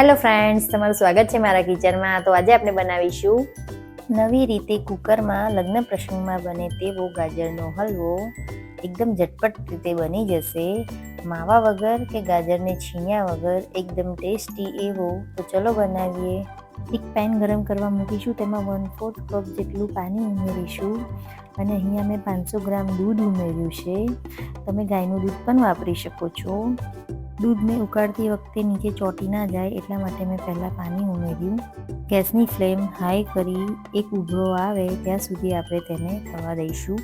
Hello friends તમારું સ્વાગત છે મારા કિચનમાં. તો આજે આપણે બનાવીશું નવી રીતે કુકરમાં લગ્ન પ્રસંગમાં બને તેવો ગાજરનો હલવો. એકદમ ઝટપટ રીતે બની જશે. માવા વગર કે ગાજરને છીણ્યા વગર એકદમ ટેસ્ટી એવો. તો ચલો બનાવીએ. એક પેન ગરમ કરવા મૂકીશું. તેમાં વન ફોર્થ કપ જેટલું પાણી ઉમેરીશું. અને અહીંયા મેં પાંચસો ગ્રામ દૂધ ઉમેર્યું છે. તમે ગાયનું દૂધ પણ વાપરી શકો છો. દૂધને ઉકાળતી વખતે નીચે ચોટી ના જાય એટલા માટે મેં પહેલાં પાણી ઉમેર્યું. ગેસની ફ્લેમ હાઈ કરી એક ઉભરો આવે ત્યાં સુધી આપણે તેને થવા દઈશું.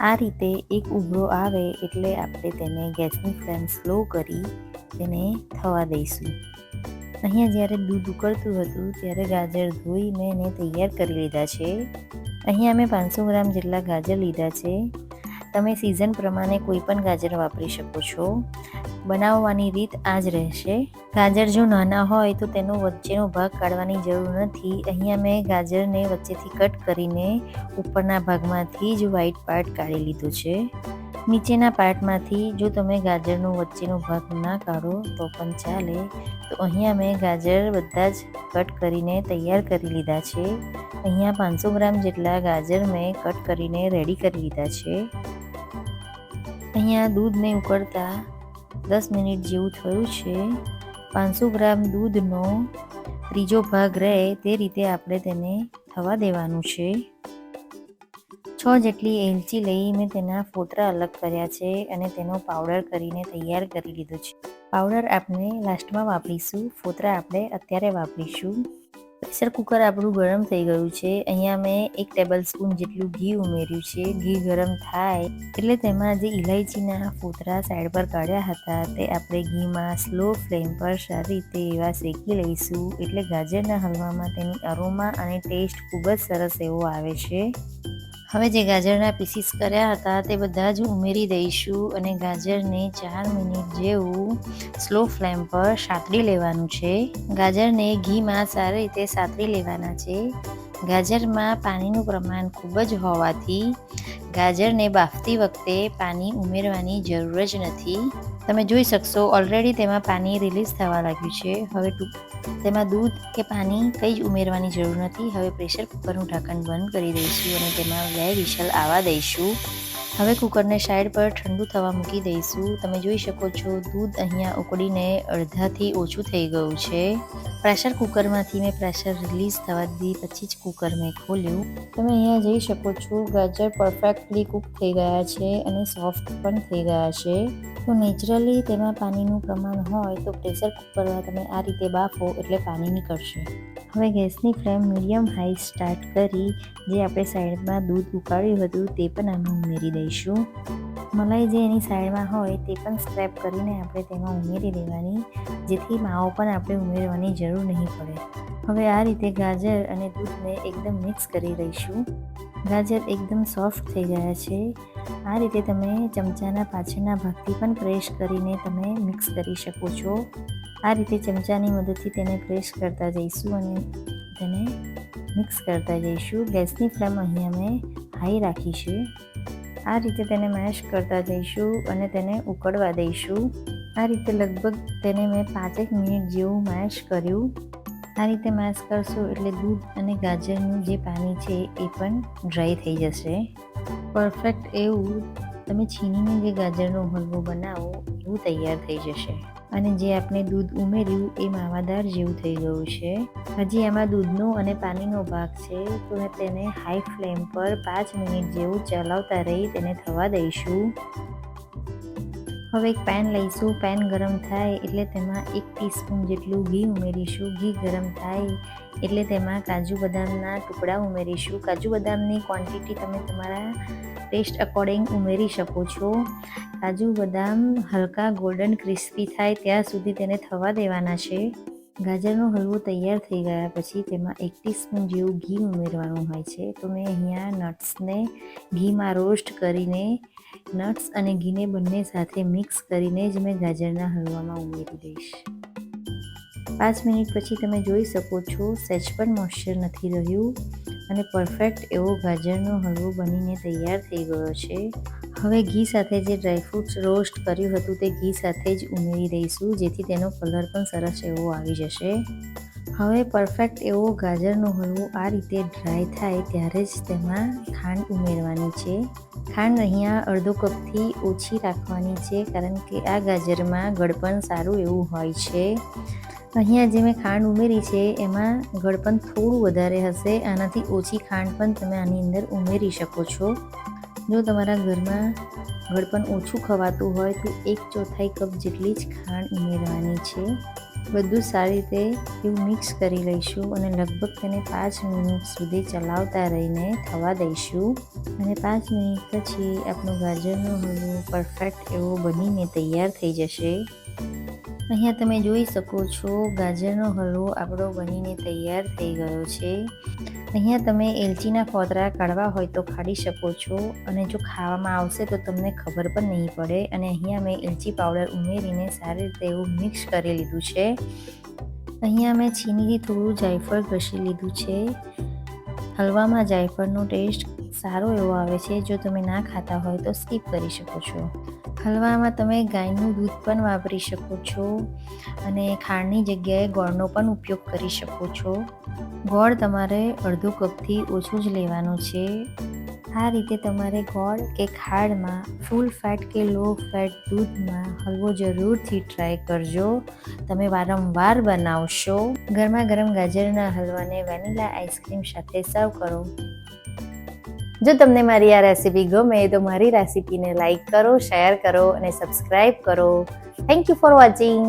આ રીતે એક ઉભરો આવે એટલે આપણે તેને ગેસની ફ્લેમ સ્લો કરી તેને થવા દઈશું. અહીંયા જ્યારે દૂધ ઉકળતું હતું ત્યારે ગાજર ધોઈ મેં એને તૈયાર કરી લીધા છે. અહીંયા મેં પાંચસો ગ્રામ જેટલા ગાજર લીધા છે. તમે સિઝન પ્રમાણે કોઈ પણ ગાજર વાપરી શકો છો. બનાવવાની રીત આ જ રહેશે. ગાજર જો નાના હોય તો તેનો વચ્ચેનો ભાગ કાઢવાની જરૂર નથી. અહીંયા મેં ગાજરને વચ્ચેથી કટ કરીને ઉપરના ભાગમાંથી જ વ્હાઈટ પાર્ટ કાઢી લીધો છે. નીચેના પાર્ટમાંથી જો તમે ગાજરનો વચ્ચેનો ભાગ ના કાઢો તો પણ ચાલે. તો અહીંયા મેં ગાજર બધા જ કટ કરીને તૈયાર કરી લીધા છે. અહીંયા પાંચસો ગ્રામ જેટલા ગાજર મેં કટ કરીને રેડી કરી લીધા છે. અહીંયા દૂધને ઉકળતા દસ મિનિટ જેવું થયું છે. પાંચસો ગ્રામ દૂધનો ત્રીજો ભાગ રહે તે રીતે આપણે તેને થવા દેવાનું છે. છ જેટલી એલચી લઈ મેં તેના ફોતરા અલગ કર્યા છે અને તેનો પાવડર કરીને તૈયાર કરી લીધો છે. પાવડર આપણે લાસ્ટમાં વાપરીશું, ફોતરા આપણે અત્યારે વાપરીશું. પ્રેશર કુકર આપણું ગરમ થઈ ગયું છે. અહીંયા મેં એક ટેબલ સ્પૂન જેટલું ઘી ઉમેર્યું છે. ઘી ગરમ થાય એટલે તેમાં જે ઇલાયચીના ફોતરા સાઈડ પર કાઢ્યા હતા તે આપણે ઘીમાં સ્લો ફ્લેમ પર સારી રીતે એવા શેકી લઈશું. એટલે ગાજરના હલવામાં તેની અરોમા અને ટેસ્ટ ખૂબ જ સરસ એવો આવે છે. હવે જે ગાજરના પીસીસ કર્યા હતા તે બધા જ ઉમેરી દઈશું અને ગાજરને ચાર મિનિટ જેવું સ્લો ફ્લેમ પર સાતરી લેવાનું છે. ગાજરને ઘીમાં સારી રીતે સાતરી લેવાના છે. ગાજરમાં પાણીનું પ્રમાણ ખૂબ જ હોવાથી ગાજરને બાફતી વખતે પાણી ઉમેરવાની જરૂર જ નથી. તમે જોઈ શકશો ઓલરેડી તેમાં પાણી રિલીઝ થવા લાગ્યું છે. હવે તેમાં દૂધ કે પાણી કંઈ જ ઉમેરવાની જરૂર નથી. હવે પ્રેશર કુકરનું ઢાંકણ બંધ કરી દઈશું અને તેમાં બે વિશલ આવવા દઈશું. હવે કુકરને સાઈડ પર ઠંડુ થવા મૂકી દઈશું. તમે જોઈ શકો છો, દૂધ અહીંયા ઉકળીને અડધાથી ઓછું થઈ ગયું છે. પ્રેશર કુકરમાંથી મેં પ્રેશર રિલીઝ થવા દીધી પછી જ કુકર મેં ખોલ્યું. તમે અહીંયા જોઈ શકો છો, ગાજર પરફેક્ટલી કૂક થઈ ગયા છે અને સોફ્ટ પણ થઈ ગયા છે. તો નેચરલી તેમાં પાણીનું પ્રમાણ હોય તો પ્રેશર કુકરમાં તમે આ રીતે બાફો એટલે પાણી નીકળશે. હવે ગેસની ફ્લેમ મીડિયમ હાઈ સ્ટાર્ટ કરી, જે આપણે સાઈડમાં દૂધ ઉકાળ્યું હતું તે પણ આમાં ઉમેરી દઈશું. મલાઈ જે એની સાઈડમાં હોય તે પણ સ્ક્રેપ કરીને આપણે તેમાં ઉમેરી દેવાની, જેથી માવો પણ આપણે ઉમેરવાની જરૂર નહીં પડે. હવે આ રીતે ગાજર અને દૂધને એકદમ મિક્સ કરી દઈશું ગાજર એકદમ સોફ્ટ થઈ ગયા છે. આ રીતે તમે ચમચાના પાછળના ભાગથી પણ પ્રેસ કરીને તમે મિક્સ કરી શકો છો. આ રીતે ચમચાની મદદથી તેને પ્રેસ કરતા જઈશું અને તેને મિક્સ કરતા જઈશું. ગેસની ફ્લેમ અહીંયા મેં હાઈ રાખી છે. આ રીતે તેને મેશ કરતા જઈશું અને તેને ઉકળવા દઈશું. આ રીતે લગભગ તેને મેં પાંચેક મિનિટ જેવું મેશ કર્યું. આ રીતે મેશ કરશો એટલે દૂધ અને ગાજરનું જે પાણી છે એ પણ ડ્રાય થઈ જશે. પરફેક્ટ એવું. તમે છીનીને જે ગાજરનો હલવો બનાવો, એવું તૈયાર થઈ જશે. અને જે આપણે દૂધ ઉમેર્યું એ માવાદાર જેવું થઈ ગયું છે. હજી એમાં દૂધનો અને પાણીનો ભાગ છે, તો તેને હાઈ ફ્લેમ પર પાંચ મિનિટ જેવું ચલાવતા રહી તેને થવા દઈશું. હવે એક પેન લઈશું. પેન ગરમ થાય એટલે તેમાં એક ટીસ્પૂન જેટલું ઘી ઉમેરીશું. ઘી ગરમ થાય એટલે તેમાં કાજુ બદામના ટુકડા ઉમેરીશું. કાજુ બદામની ક્વોન્ટિટી તમે તમારા ટેસ્ટ અકોર્ડિંગ ઉમેરી શકો છો. કાજુ, બદામ, હલકા ગોલ્ડન ક્રિસ્પી થાય ત્યાં સુધી તેને થવા દેવાના છે. ગાજરનો હલવો તૈયાર થઈ ગયા પછી તેમાં એક ટીસ્પૂન જેવું ઘી ઉમેરવાનું હોય છે. તો મેં અહીંયા નટ્સને ઘીમાં રોસ્ટ કરીને નટ્સ અને ઘીને બંને સાથે મિક્સ કરીને જ મેં ગાજરના હલવામાં ઉમેરી દઈશ. પાંચ મિનિટ પછી તમે જોઈ શકો છો સેજ પણ મોઇશ્ચર નથી રહ્યું. અને પરફેક્ટ એવો ગાજરનો હલવો બનીને તૈયાર થઈ ગયો છે. હવે ઘી સાથે જે ડ્રાયફ્રૂટ્સ રોસ્ટ કર્યું હતું તે ઘી સાથે જ ઉમેરી દઈશું, જેથી તેનો કલર પણ સરસ એવો આવી જશે. હવે પરફેક્ટ એવો ગાજરનો હલવો આ રીતે ડ્રાય થાય ત્યારે જ તેમાં ખાંડ ઉમેરવાની છે. ખાંડ અહીંયા અડધો કપથી ઓછી રાખવાની છે, કારણ કે આ ગાજરમાં ગળપણ સારું એવું હોય છે. અહીંયા જે મેં ખાંડ ઉમેરી છે, એમાં ગળપણ થોડું વધારે હશે. આનાથી ઓછી ખાંડ પણ તમે આની અંદર ઉમેરી શકો છો. જો તમારા ઘરમાં ગળપણ ઓછું ખવાતું હોય, તો એક ચોથાઈ કપ જેટલી જ ખાંડ ઉમેરવાની છે. બધું સારી રીતે એવું મિક્સ કરી લઈશું અને લગભગ તેને પાંચ મિનિટ સુધી ચલાવતા રહીને થવા દઈશું. અને પાંચ મિનિટ પછી આપણો ગાજરનો હલવો પરફેક્ટ એવો બનીને તૈયાર થઈ જશે. અહીંયા તમે જોઈ શકો છો, ગાજરનો હલવો આપણો બનીને તૈયાર થઈ ગયો છે. અહીંયા તમે એલચીના ફોતરા કાઢવા હોય તો કાઢી શકો છો અને જો ખાવામાં આવશે તો તમને ખબર પણ નહીં પડે. અને અહીંયા મેં એલચી પાવડર ઉમેરીને સારી રીતે એવું મિક્સ કરી લીધું છે. અહીંયા મેં છીનીથી થોડું જાયફળ ઘસી લીધું છે. હલવામાં જાયફળનો ટેસ્ટ સારો એવો આવે છે, જો તમે ના ખાતા હોય તો સ્કીપ કરી શકો છો. હલવામાં તમે ગાયનું દૂધ પણ વાપરી શકો છો અને ખાંડની જગ્યાએ ગોળનો પણ ઉપયોગ કરી શકો છો. ગોળ તમારે અડધો કપથી ઓછું જ લેવાનું છે. આ રીતે તમારે ગોળ કે ખાડમાં, ફૂલ ફેટ કે લો ફેટ દૂધમાં હલવો જરૂરથી ટ્રાય કરજો. તમે વારંવાર બનાવશો. ગરમા ગરમ ગાજરના હલવાને વેનીલા આઈસ્ક્રીમ સાથે સર્વ કરો. જો તમને મારી આ રેસીપી ગમે તો મારી રેસીપીને લાઈક કરો શેર કરો અને સબસ્ક્રાઈબ કરો. Thank you for watching